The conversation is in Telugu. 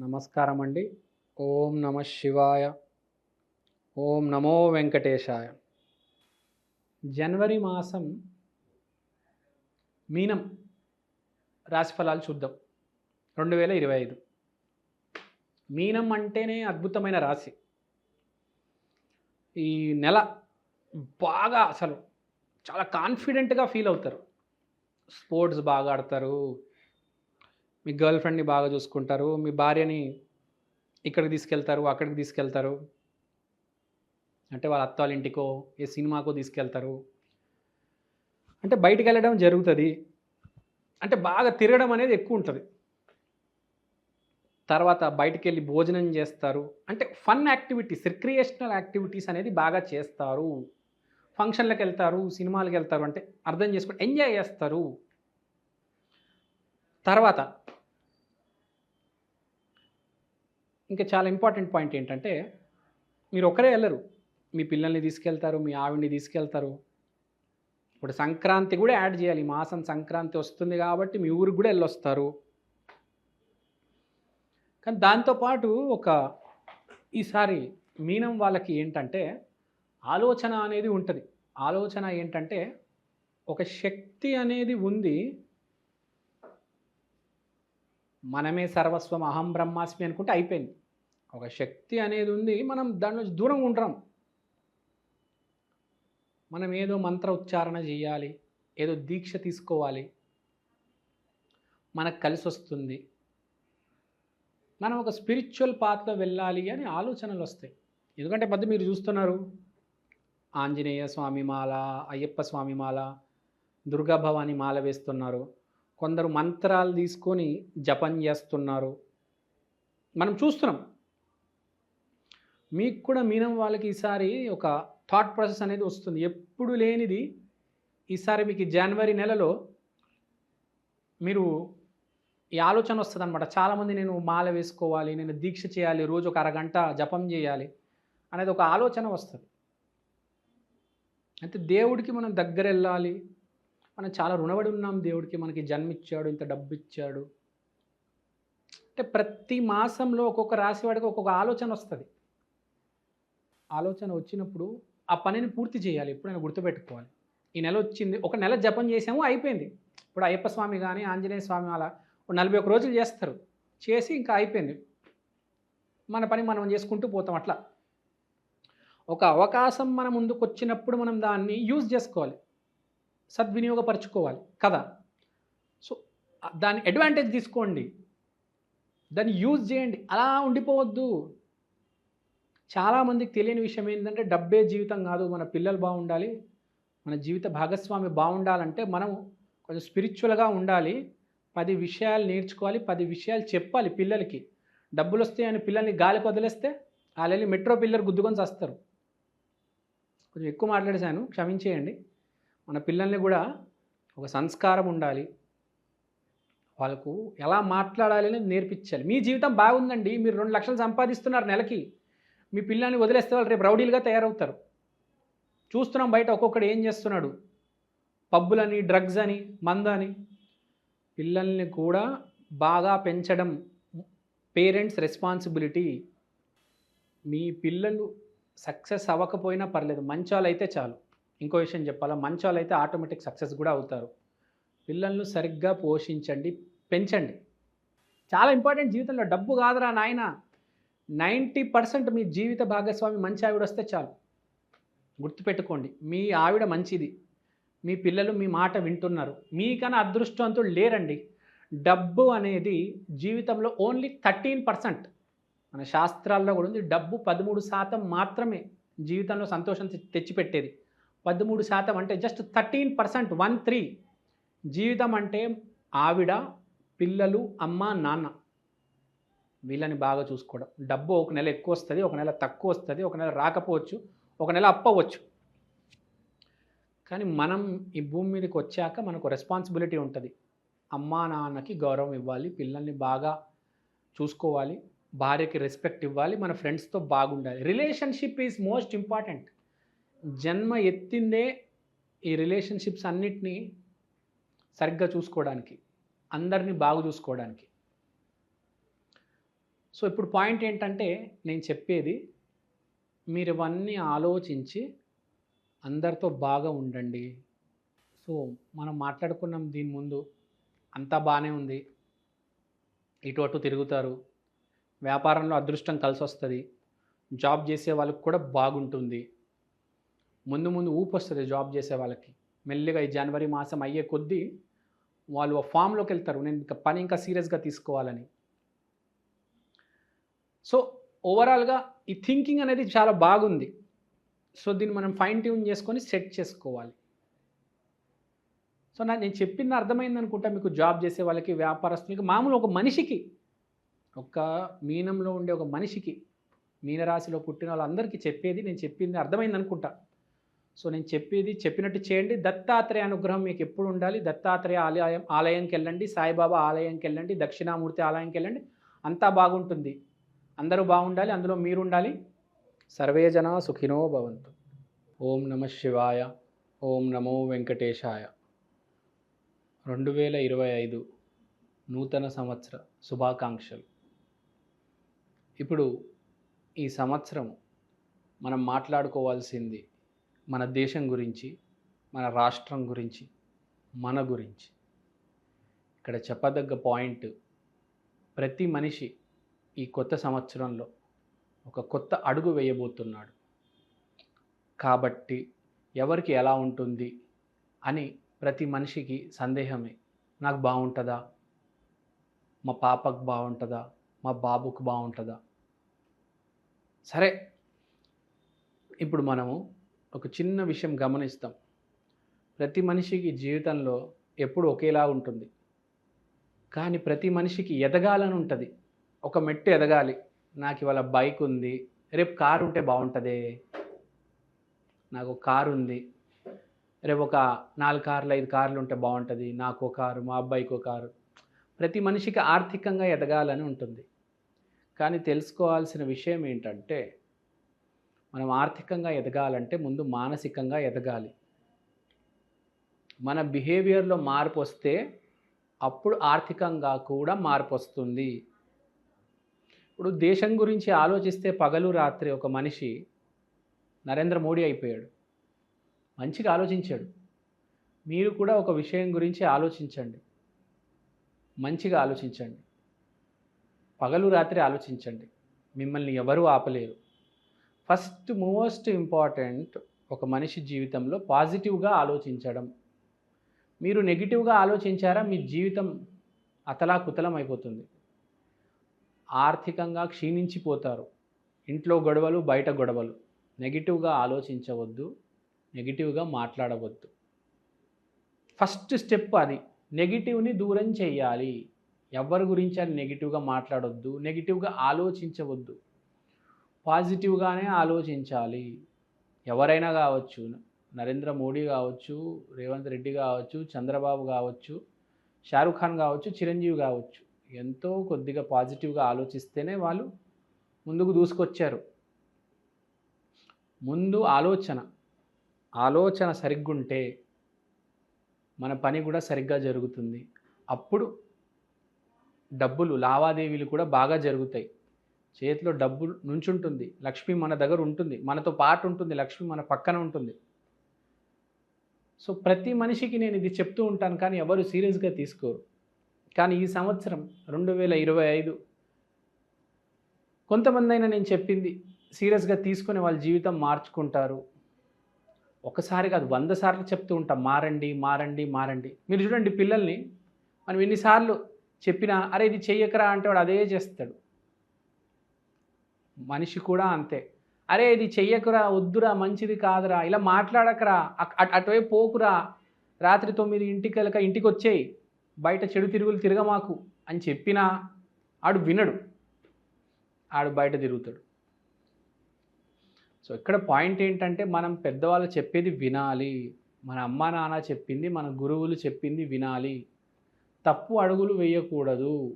నమస్కారం అండి ఓం నమ శివాయ. ఓం నమో వెంకటేశాయ. జనవరి మాసం మీనం రాశిఫలాలు చూద్దాం. రెండు వేల ఇరవై ఐదు. మీనం అంటేనే అద్భుతమైన రాశి. ఈ నెల బాగా అసలు చాలా కాన్ఫిడెంట్గా ఫీల్ అవుతారు. స్పోర్ట్స్ బాగా ఆడతారు. మీ గర్ల్ ఫ్రెండ్ని బాగా చూసుకుంటారు మీ భార్యని ఇక్కడికి తీసుకెళ్తారు అక్కడికి తీసుకెళ్తారు. అంటే వాళ్ళ అత్త వాళ్ళ ఇంటికో ఏ సినిమాకో తీసుకెళ్తారు. అంటే బయటికి వెళ్ళడం జరుగుతుంది. అంటే బాగా తిరగడం అనేది ఎక్కువ ఉంటుంది. తర్వాత బయటికి వెళ్ళి భోజనం చేస్తారు. అంటే ఫన్ యాక్టివిటీస్ రిక్రియేషనల్ యాక్టివిటీస్ అనేది బాగా చేస్తారు. ఫంక్షన్లకు వెళ్తారు సినిమాలకు వెళ్తారు అంటే అర్థం చేసుకొని ఎంజాయ్ చేస్తారు. తర్వాత ఇంకా చాలా ఇంపార్టెంట్ పాయింట్ ఏంటంటే మీరు ఒకరే వెళ్ళరు. మీ పిల్లల్ని తీసుకెళ్తారు మీ ఆవిడ్ని తీసుకెళ్తారు. ఇప్పుడు సంక్రాంతి కూడా యాడ్ చేయాలి. ఈ మాసం సంక్రాంతి వస్తుంది కాబట్టి మీ ఊరికి కూడా వెళ్ళొస్తారు. కానీ దాంతోపాటు ఒక ఈసారి మీనం వాళ్ళకి ఏంటంటే ఆలోచన అనేది ఉంటుంది. ఆలోచన ఏంటంటే ఒక శక్తి అనేది ఉంది. మనమే సర్వస్వం అహం బ్రహ్మాస్మి అనుకుంటే అయిపోయింది. ఒక శక్తి అనేది ఉంది మనం దాని నుంచి దూరంగా ఉంటాం మనం ఏదో మంత్ర ఉచ్చారణ చేయాలి ఏదో దీక్ష తీసుకోవాలి. మనకు కలిసి వస్తుంది. మనం ఒక స్పిరిచువల్ పాత్లో వెళ్ళాలి అని ఆలోచనలు వస్తాయి. ఎందుకంటే మధ్య మీరు చూస్తున్నారు ఆంజనేయ స్వామి మాల అయ్యప్ప స్వామి మాల దుర్గాభవాని మాల వేస్తున్నారు. కొందరు మంత్రాలు తీసుకొని జపం చేస్తున్నారు. మనం చూస్తున్నాం. మీకు కూడా మీనం వాళ్ళకి ఈసారి ఒక థాట్ ప్రాసెస్ అనేది వస్తుంది. ఎప్పుడు లేనిది ఈసారి మీకు జనవరి నెలలో మీరు ఈ ఆలోచన వస్తుంది అనమాట చాలామంది నేను మాల వేసుకోవాలి నేను దీక్ష చేయాలి రోజు ఒక అరగంట జపం చేయాలి అనేది ఒక ఆలోచన వస్తుంది. అయితే దేవుడికి మనం దగ్గర వెళ్ళాలి మనం చాలా రుణపడి ఉన్నాం దేవుడికి మనకి జన్మిచ్చాడు ఇంత డబ్బు ఇచ్చాడు అంటే ప్రతి మాసంలో ఒక్కొక్క రాశివాడికి ఒక్కొక్క ఆలోచన వస్తుంది. ఆలోచన వచ్చినప్పుడు ఆ పనిని పూర్తి చేయాలి ఎప్పుడైనా గుర్తుపెట్టుకోవాలి. ఈ నెల వచ్చింది ఒక నెల జపం చేసాము అయిపోయింది. ఇప్పుడు అయ్యప్ప స్వామి కానీ ఆంజనేయ స్వామి అలా నలభై ఒక రోజులు చేస్తారు. చేసి ఇంకా అయిపోయింది. మన పని మనం చేసుకుంటూ పోతాం అట్లా. ఒక అవకాశం మన ముందుకు వచ్చినప్పుడు మనం దాన్ని యూజ్ చేసుకోవాలి. సద్వినియోగపరచుకోవాలి. కదా? సో దాని అడ్వాంటేజ్ తీసుకోండి. దాన్ని యూజ్ చేయండి. అలా ఉండిపోవద్దు. చాలామందికి తెలియని విషయం ఏంటంటే డబ్బే జీవితం కాదు. మన పిల్లలు బాగుండాలి. మన జీవిత భాగస్వామి బాగుండాలంటే మనం కొంచెం స్పిరిచువల్గా ఉండాలి. పది విషయాలు నేర్చుకోవాలి పది విషయాలు చెప్పాలి పిల్లలకి. డబ్బులు వస్తాయని పిల్లల్ని గాలికి వదిలేస్తే వాళ్ళు వెళ్ళి మెట్రో పిల్లలు గుద్దుకొని వస్తారు కొంచెం ఎక్కువ మాట్లాడేశాను. క్షమించేయండి. మన పిల్లల్ని కూడా ఒక సంస్కారం ఉండాలి. వాళ్ళకు ఎలా మాట్లాడాలి అనేది నేర్పించాలి. మీ జీవితం బాగుందండి. మీరు రెండు లక్షలు సంపాదిస్తున్నారు నెలకి. మీ పిల్లల్ని వదిలేస్తే వాళ్ళు రేపు రౌడీలుగా తయారవుతారు. చూస్తున్నాం బయట ఒక్కొక్కడు ఏం చేస్తున్నాడు? పబ్బులని డ్రగ్స్ అని మంద అని పిల్లల్ని కూడా బాగా పెంచడం పేరెంట్స్ రెస్పాన్సిబిలిటీ. మీ పిల్లలు సక్సెస్ అవ్వకపోయినా పర్లేదు. మంచాలు అయితే చాలు. ఇంకో విషయం చెప్పాలా? మంచాలు అయితే ఆటోమేటిక్ సక్సెస్ కూడా అవుతారు. పిల్లలను సరిగ్గా పోషించండి పెంచండి. చాలా ఇంపార్టెంట్ జీవితంలో డబ్బు కాదురా నాయన. నైంటీ పర్సెంట్ మీ జీవిత భాగస్వామి మంచి ఆవిడ వస్తే చాలు. గుర్తుపెట్టుకోండి మీ ఆవిడ మంచిది. మీ పిల్లలు మీ మాట వింటున్నారు. మీకన్నా అదృష్టవంతులు లేరండి. డబ్బు అనేది జీవితంలో ఓన్లీ థర్టీన్ పర్సెంట్. మన శాస్త్రాల్లో కూడా ఉంది డబ్బు పదమూడు శాతం మాత్రమే జీవితంలో సంతోషం తెచ్చిపెట్టేది. పదమూడు శాతం అంటే just thirteen percent one three జీవితం అంటే ఆవిడ పిల్లలు అమ్మ నాన్న. వీళ్ళని బాగా చూసుకోవడం. డబ్బు ఒక నెల ఎక్కువ వస్తుంది ఒక నెల తక్కువ వస్తుంది ఒక నెల రాకపోవచ్చు ఒక నెల అప్పవచ్చు. కానీ మనం ఈ భూమి మీదకి వచ్చాక మనకు రెస్పాన్సిబిలిటీ ఉంటుంది. అమ్మా నాన్నకి గౌరవం ఇవ్వాలి పిల్లల్ని బాగా చూసుకోవాలి భార్యకి రెస్పెక్ట్ ఇవ్వాలి మన ఫ్రెండ్స్తో బాగుండాలి. రిలేషన్షిప్ ఈజ్ మోస్ట్ ఇంపార్టెంట్ జన్మ ఎత్తిందే ఈ రిలేషన్షిప్స్ అన్నిటినీ సరిగ్గా చూసుకోవడానికి అందరినీ బాగు చూసుకోవడానికి. సో ఇప్పుడు పాయింట్ ఏంటంటే నేను చెప్పేది మీరు ఇవన్నీ ఆలోచించి అందరితో బాగా ఉండండి. సో మనం మాట్లాడుకున్నాం దీని ముందు అంతా బాగానే ఉంది. ఇటు అటు తిరుగుతారు. వ్యాపారంలో అదృష్టం కలిసి వస్తుంది జాబ్ చేసే వాళ్ళకి కూడా బాగుంటుంది. ముందు ముందు ఊపు వస్తుంది జాబ్ చేసే వాళ్ళకి. మెల్లిగా ఈ జనవరి మాసం అయ్యే కొద్దీ వాళ్ళు ఆ ఫామ్లోకి వెళ్తారు. నేను ఇంకా పని ఇంకా సీరియస్గా తీసుకోవాలని. సో ఓవరాల్గా ఈ థింకింగ్ అనేది చాలా బాగుంది. సో దీన్ని మనం ఫైన్ ట్యూన్ చేసుకొని సెట్ చేసుకోవాలి. సో నా నేను చెప్పింది అర్థమైంది అనుకుంటా మీకు జాబ్ చేసే వాళ్ళకి వ్యాపారస్తులకి. మామూలు ఒక మనిషికి ఒక మీనంలో ఉండే ఒక మనిషికి మీనరాశిలో పుట్టిన వాళ్ళందరికీ చెప్పేది నేను చెప్పింది అర్థమైంది అనుకుంటా. సో నేను చెప్పేది చెప్పినట్టు చేయండి. దత్తాత్రేయ అనుగ్రహం మీకు ఎప్పుడు ఉండాలి? దత్తాత్రేయ ఆలయం ఆలయంకి వెళ్ళండి సాయిబాబా ఆలయంకి వెళ్ళండి దక్షిణామూర్తి ఆలయంకి వెళ్ళండి అంతా బాగుంటుంది. అందరూ బాగుండాలి. అందులో మీరు ఉండాలి సర్వే జన సుఖినో భవంతు. ఓం నమ శివాయ. ఓం నమో వెంకటేశాయ. రెండు వేల ఇరవై ఐదు నూతన సంవత్సర శుభాకాంక్షలు. ఇప్పుడు ఈ సంవత్సరం మనం మాట్లాడుకోవాల్సింది మన దేశం గురించి మన రాష్ట్రం గురించి మన గురించి. ఇక్కడ చెప్పదగ్గ పాయింట్ ప్రతి మనిషి ఈ కొత్త సంవత్సరంలో ఒక కొత్త అడుగు వేయబోతున్నాడు. కాబట్టి ఎవరికి ఎలా ఉంటుంది అని ప్రతి మనిషికి సందేహమే. నాకు బాగుంటుందా? మా పాపకు బాగుంటుందా? మా బాబుకు బాగుంటుందా? సరే ఇప్పుడు మనము ఒక చిన్న విషయం గమనిస్తాం. ప్రతి మనిషికి జీవితంలో ఎప్పుడు ఒకేలా ఉంటుంది. కానీ ప్రతి మనిషికి ఎదగాలని ఉంటుంది. ఒక మెట్టు ఎదగాలి. నాకు ఇవాళ బైక్ ఉంది. రేపు కారు ఉంటే బాగుంటుందే. నాకు ఒక కారు ఉంది. రేపు ఒక నాలుగు కార్లు ఐదు కార్లు ఉంటే బాగుంటుంది. నాకు ఒక కారు మా అబ్బాయికి ఒక కారు. ప్రతి మనిషికి ఆర్థికంగా ఎదగాలని ఉంటుంది. కానీ తెలుసుకోవాల్సిన విషయం ఏంటంటే మనం ఆర్థికంగా ఎదగాలంటే ముందు మానసికంగా ఎదగాలి. మన బిహేవియర్లో మార్పు వస్తే అప్పుడు ఆర్థికంగా కూడా మార్పు వస్తుంది. ఇప్పుడు దేశం గురించి ఆలోచిస్తే పగలు రాత్రి ఒక మనిషి నరేంద్ర మోడీ అయిపోయాడు. మంచిగా ఆలోచించాడు. మీరు కూడా ఒక విషయం గురించి ఆలోచించండి. మంచిగా ఆలోచించండి. పగలు రాత్రి ఆలోచించండి. మిమ్మల్ని ఎవరూ ఆపలేరు. ఫస్ట్ మోస్ట్ ఇంపార్టెంట్ ఒక మనిషి జీవితంలో పాజిటివ్గా ఆలోచించడం. మీరు నెగిటివ్గా ఆలోచించారా? మీ జీవితం అతలాకుతలం అయిపోతుంది. ఆర్థికంగా క్షీణించిపోతారు. ఇంట్లో గొడవలు బయట గొడవలు. నెగిటివ్గా ఆలోచించవద్దు నెగిటివ్గా మాట్లాడవద్దు. ఫస్ట్ స్టెప్ అది. నెగిటివ్ని దూరం చేయాలి. ఎవరి గురించి అని నెగిటివ్గా మాట్లాడొద్దు నెగిటివ్గా ఆలోచించవద్దు. పాజిటివ్గానే ఆలోచించాలి. ఎవరైనా కావచ్చు నరేంద్ర మోడీ కావచ్చు రేవంత్ రెడ్డి కావచ్చు చంద్రబాబు కావచ్చు షారుఖ్ ఖాన్ కావచ్చు చిరంజీవి కావచ్చు ఎంతో కొద్దిగా పాజిటివ్గా ఆలోచిస్తేనే వాళ్ళు ముందుకు దూసుకొచ్చారు. ముందు ఆలోచన ఆలోచన సరిగ్గుంటే మన పని కూడా సరిగ్గా జరుగుతుంది. అప్పుడు డబ్బులు లావాదేవీలు కూడా బాగా జరుగుతాయి. చేతిలో డబ్బు నుంచుంటుంది. లక్ష్మి మన దగ్గర ఉంటుంది. మనతో పాటు ఉంటుంది. లక్ష్మి మన పక్కన ఉంటుంది. సో ప్రతి మనిషికి నేను ఇది చెప్తూ ఉంటాను కానీ ఎవరు సీరియస్గా తీసుకోరు. కానీ ఈ సంవత్సరం రెండు వేల ఇరవై ఐదు కొంతమంది అయినా నేను చెప్పింది సీరియస్గా తీసుకునే వాళ్ళ జీవితం మార్చుకుంటారు. ఒకసారి కాదు వంద సార్లు చెప్తూ ఉంటాం మారండి మారండి మారండి. మీరు చూడండి పిల్లల్ని మనం ఎన్నిసార్లు చెప్పినా అరే ఇది చెయ్యకరా అంటే వాడు అదే చేస్తాడు. మనిషి కూడా అంతే. అరే ఇది చెయ్యకురా వద్దురా మంచిది కాదురా ఇలా మాట్లాడకరా అటువైపు పోకురా రాత్రి తొమ్మిది ఇంటికి వెళ్ళక ఇంటికి వచ్చేయి బయట చెడు తిరుగులు తిరగమాకు అని చెప్పినా ఆడు వినడు. ఆడు బయట తిరుగుతాడు. సో ఇక్కడ పాయింట్ ఏంటంటే మనం పెద్దవాళ్ళు చెప్పేది వినాలి. మన అమ్మ నాన్న చెప్పింది మన గురువులు చెప్పింది వినాలి. తప్పు అడుగులు వేయకూడదు.